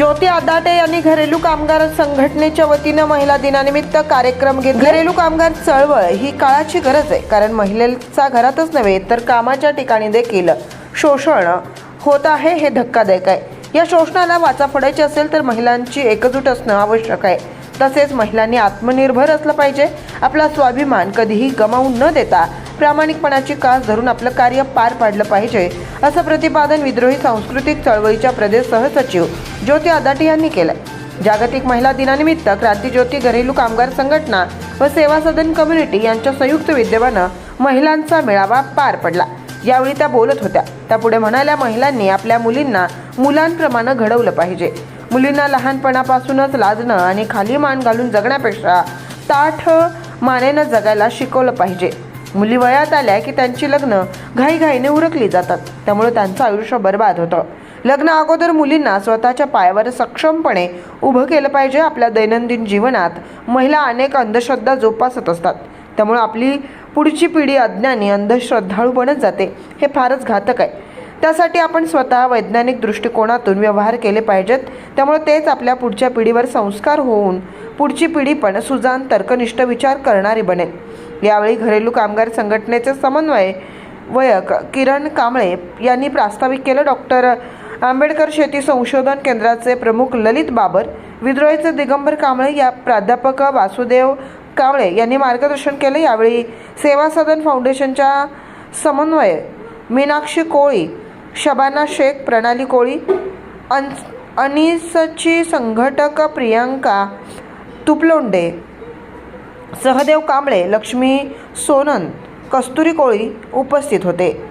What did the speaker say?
ज्योती आदाटे यांनी घरेलू कामगार संघटनेच्या वतीनं महिला दिनानिमित्त कार्यक्रम घेतला. घरेलू कामगार चळवळ ही काळाची गरज आहे कारण महिलेचा घरातच नव्हे तर कामाच्या ठिकाणी देखील शोषण होत आहे हे धक्कादायक आहे. या शोषणाला वाचा फोडायची असेल तर महिलांची एकजूट असणं आवश्यक आहे. तसेच महिलांनी आत्मनिर्भर असलं पाहिजे. आपला स्वाभिमान कधीही गमावून न देता प्रामाणिकपणाची कास धरून आपलं कार्य पार पाडलं पाहिजे असं प्रतिपादन विद्रोही सांस्कृतिक चळवळीच्या प्रदेश सहसचिव ज्योती आदाटी यांनी केलं जागतिक महिला दिनानिमित्त क्रांतीज्योती घरेलू कामगार संघटना व सेवा सदन कम्युनिटी यांच्या संयुक्त विद्यमानं महिलांचा मेळावा पार पडला. यावेळी त्या बोलत होत्या. त्या पुढे म्हणाल्या महिलांनी आपल्या मुलींना मुलांप्रमाणे घडवलं पाहिजे. मुलींना लहानपणापासूनच लाजणं आणि खाली मान घालून जगण्यापेक्षा ताठ मानेनं जगायला शिकवलं पाहिजे. मुली वयात आल्या की त्यांची लग्न घाईघाईने उरकली जातात. त्यामुळे त्यांचं आयुष्य बरबाद होतं. लग्न अगोदर मुलींना स्वतःच्या पायावर सक्षमपणे उभं केलं पाहिजे. आपल्या दैनंदिन जीवनात महिला अनेक अंधश्रद्धा जोपासत असतात. त्यामुळे आपली पुढची पिढी अज्ञानी अंधश्रद्धाळू बनत जाते. हे फारच घातक आहे. त्यासाठी आपण स्वतः वैज्ञानिक दृष्टिकोनातून व्यवहार केले पाहिजेत. त्यामुळे तेच आपल्या पुढच्या पिढीवर संस्कार होऊन पुढची पिढी पण सुजान तर्कनिष्ठ विचार करणारी बनेल. यावेळी घरेलू कामगार संघटनेचे समन्वय वयक किरण कांबळे यांनी प्रास्ताविक केलं. डॉक्टर आंबेडकर शेती संशोधन केंद्राचे प्रमुख ललित बाबर विद्रोहीचे दिगंबर कांबळे या प्राध्यापक वासुदेव कांबळे यांनी मार्गदर्शन केलं. यावेळी सेवा सदन फाउंडेशनच्या समन्वय मीनाक्षी कोळी शबाना शेख प्रणाली कोळी अन अनिसची संघटक प्रियांका तुपलोंडे सहदेव कांबळे लक्ष्मी सोनन कस्तुरी कोळी उपस्थित होते.